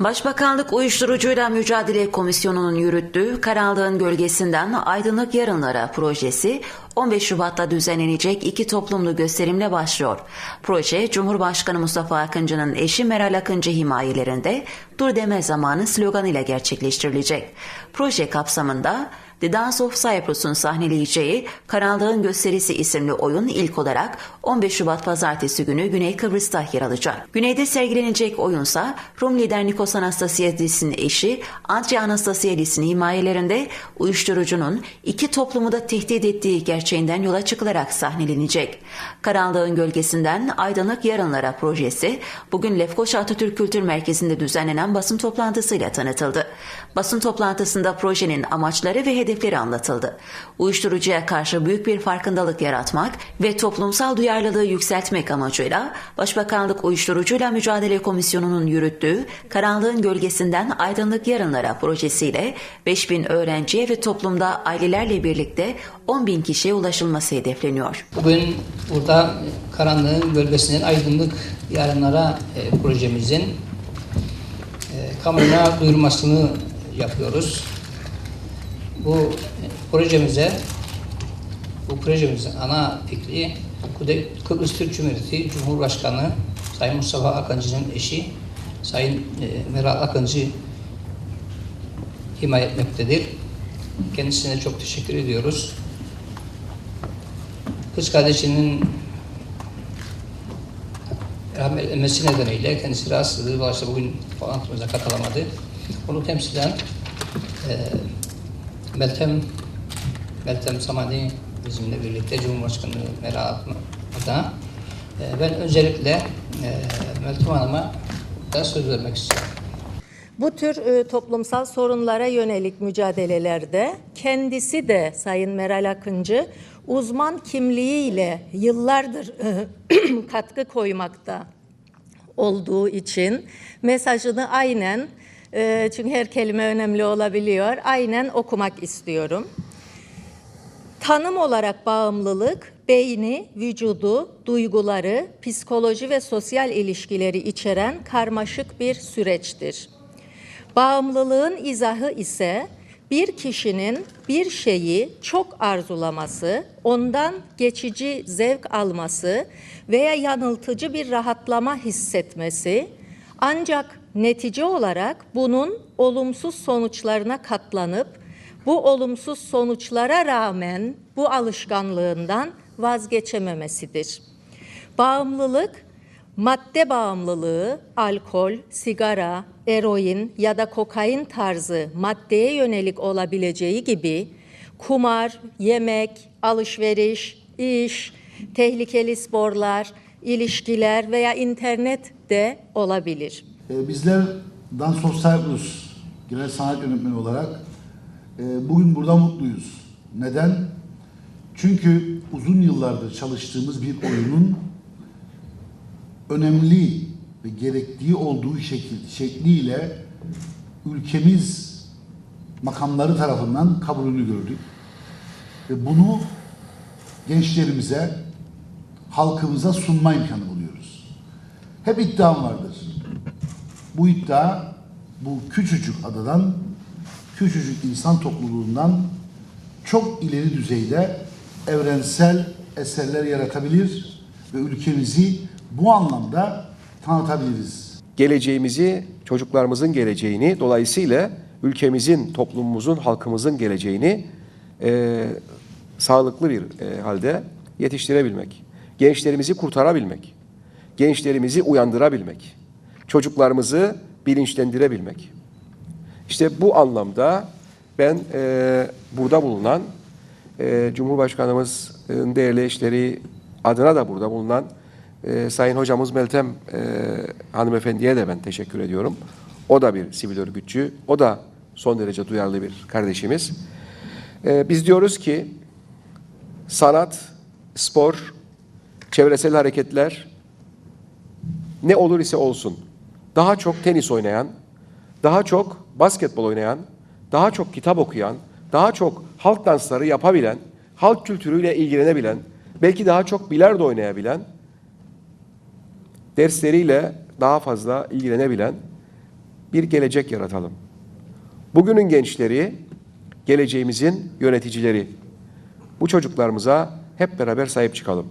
Başbakanlık Uyuşturucuyla Mücadele Komisyonu'nun yürüttüğü Karanlığın Gölgesinden Aydınlık Yarınlara projesi 15 Şubat'ta düzenlenecek iki toplumlu gösterimle başlıyor. Proje Cumhurbaşkanı Mustafa Akıncı'nın eşi Meral Akıncı himayelerinde Dur Deme Zamanı sloganıyla gerçekleştirilecek. Proje kapsamında The Dance of Cyprus'un sahneleyeceği Karanlığın Gösterisi isimli oyun ilk olarak 15 Şubat pazartesi günü Güney Kıbrıs'ta yer alacak. Güneyde sergilenecek oyunsa Rum lider Nikos Anastasiadis'in eşi Andrea Anastasiadis'in himayelerinde uyuşturucunun iki toplumu da tehdit ettiği gerçeğinden yola çıkılarak sahnelenecek. Karanlığın Gölgesinden Aydınlık Yarınlara projesi bugün Lefkoşa Atatürk Kültür Merkezi'nde düzenlenen basın toplantısıyla tanıtıldı. Basın toplantısında projenin amaçları ve hedefleri anlatıldı. Uyuşturucuya karşı büyük bir farkındalık yaratmak ve toplumsal duyarlılığı yükseltmek amacıyla Başbakanlık Uyuşturucuyla Mücadele Komisyonu'nun yürüttüğü Karanlığın Gölgesinden Aydınlık Yarınlara projesiyle 5000 öğrenciye ve toplumda ailelerle birlikte 10 bin kişiye ulaşılması hedefleniyor. bugün burada karanlığın gölgesinden aydınlık yarınlara e, projemizin e, kamuoyuna duyurmasını yapıyoruz. Bu projemize bu projemizin ana fikri Kıbrıs Türk Cumhuriyeti Cumhurbaşkanı Sayın Mustafa Akıncı'nın eşi Sayın e, Meral Akıncı himaye etmektedir. Kendisine çok teşekkür ediyoruz. Kız kardeşinin rahmetlenmesi nedeniyle kendisi rahatsızlığı dolayısıyla bugün toplantımıza katılamadı. Onu temsilen e, Meltem Meltem Samani bizimle birlikte Cumhurbaşkanı Meral adına e, ben öncelikle e, Meltem Hanım'a da söz vermek istiyorum. Bu tür e, toplumsal sorunlara yönelik mücadelelerde kendisi de Sayın Meral Akıncı uzman kimliğiyle yıllardır e, katkı koymakta olduğu için mesajını aynen e, çünkü her kelime önemli olabiliyor. Aynen okumak istiyorum. Tanım olarak bağımlılık, beyni, vücudu, duyguları, psikoloji ve sosyal ilişkileri içeren karmaşık bir süreçtir. Bağımlılığın izahı ise bir kişinin bir şeyi çok arzulaması, ondan geçici zevk alması veya yanıltıcı bir rahatlama hissetmesi, ancak netice olarak bunun olumsuz sonuçlarına katlanıp bu olumsuz sonuçlara rağmen bu alışkanlığından vazgeçememesidir. Bağımlılık madde bağımlılığı, alkol, sigara, eroin ya da kokain tarzı maddeye yönelik olabileceği gibi kumar, yemek, alışveriş, iş, tehlikeli sporlar, ilişkiler veya internet de olabilir. E, Bizler Dance of Cyprus genel sanat yönetmeni olarak e, bugün burada mutluyuz. Neden? Çünkü uzun yıllardır çalıştığımız bir oyunun önemli ve gerektiği olduğu şekil, şekliyle ülkemiz makamları tarafından kabulünü gördük. Ve bunu gençlerimize, halkımıza sunma imkanı buluyoruz. Hep iddiam vardır. Bu iddia bu küçücük adadan, küçücük insan topluluğundan çok ileri düzeyde evrensel eserler yaratabilir ve ülkemizi bu anlamda tanıtabiliriz. geleceğimizi, çocuklarımızın geleceğini, dolayısıyla ülkemizin, toplumumuzun, halkımızın geleceğini e, sağlıklı bir e, halde yetiştirebilmek, gençlerimizi kurtarabilmek, gençlerimizi uyandırabilmek, çocuklarımızı bilinçlendirebilmek. İşte bu anlamda ben e, burada bulunan e, Cumhurbaşkanımızın değerli eşleri adına da burada bulunan e, Sayın Hocamız Meltem e, hanımefendiye de ben teşekkür ediyorum. O da bir sivil örgütçü, o da son derece duyarlı bir kardeşimiz. E, biz diyoruz ki sanat, spor, çevresel hareketler ne olur ise olsun daha çok tenis oynayan, daha çok basketbol oynayan, daha çok kitap okuyan, daha çok halk dansları yapabilen, halk kültürüyle ilgilenebilen, belki daha çok bilardo oynayabilen, dersleriyle daha fazla ilgilenebilen bir gelecek yaratalım. Bugünün gençleri, geleceğimizin yöneticileri. Bu çocuklarımıza hep beraber sahip çıkalım.